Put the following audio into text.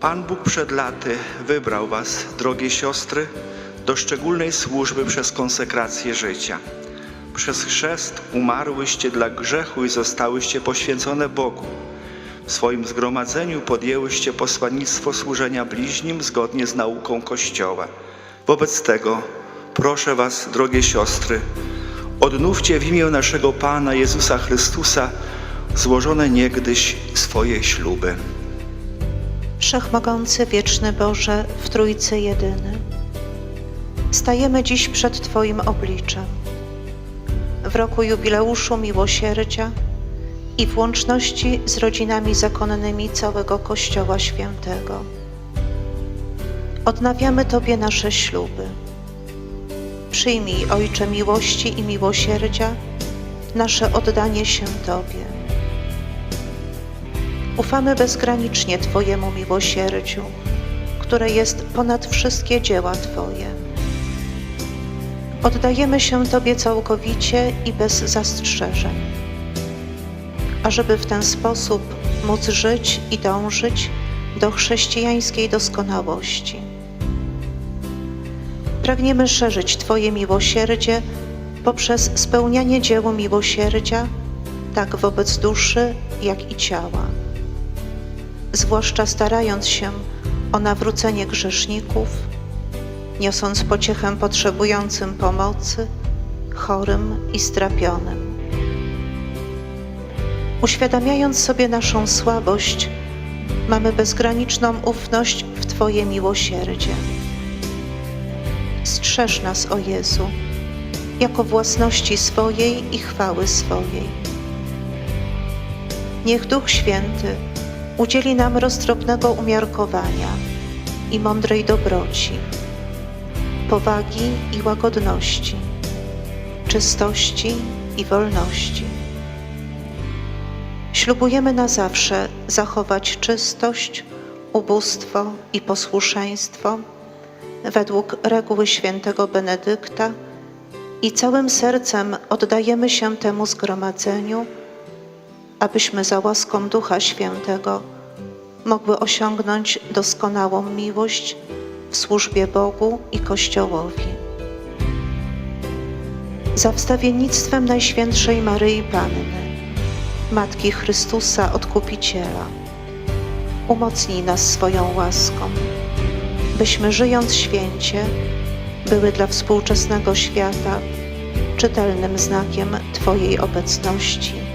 Pan Bóg przed laty wybrał Was, drogie siostry, do szczególnej służby przez konsekrację życia. Przez chrzest umarłyście dla grzechu i zostałyście poświęcone Bogu. W swoim zgromadzeniu podjęłyście posłannictwo służenia bliźnim zgodnie z nauką Kościoła. Wobec tego proszę Was, drogie siostry, odnówcie w imię naszego Pana Jezusa Chrystusa złożone niegdyś swoje śluby. Wszechmogący, wieczny Boże, w Trójcy jedyny. Stajemy dziś przed Twoim obliczem. W roku jubileuszu miłosierdzia i w łączności z rodzinami zakonnymi całego Kościoła Świętego. Odnawiamy Tobie nasze śluby. Przyjmij, Ojcze miłości i miłosierdzia, nasze oddanie się Tobie. Ufamy bezgranicznie Twojemu miłosierdziu, które jest ponad wszystkie dzieła Twoje. Oddajemy się Tobie całkowicie i bez zastrzeżeń, ażeby w ten sposób móc żyć i dążyć do chrześcijańskiej doskonałości. Pragniemy szerzyć Twoje miłosierdzie poprzez spełnianie dzieła miłosierdzia, tak wobec duszy, jak i ciała zwłaszcza starając się o nawrócenie grzeszników, niosąc pociechę potrzebującym pomocy, chorym i strapionym. Uświadamiając sobie naszą słabość, mamy bezgraniczną ufność w Twoje miłosierdzie. Strzeż nas, o Jezu, jako własności swojej i chwały swojej. Niech Duch Święty udzieli nam roztropnego umiarkowania i mądrej dobroci, powagi i łagodności, czystości i wolności. Ślubujemy na zawsze zachować czystość, ubóstwo i posłuszeństwo według reguły świętego Benedykta i całym sercem oddajemy się temu zgromadzeniu, abyśmy za łaską Ducha Świętego mogły osiągnąć doskonałą miłość w służbie Bogu i Kościołowi. Za wstawiennictwem Najświętszej Maryi Panny, Matki Chrystusa Odkupiciela, umocnij nas swoją łaską, byśmy żyjąc święcie, były dla współczesnego świata czytelnym znakiem Twojej obecności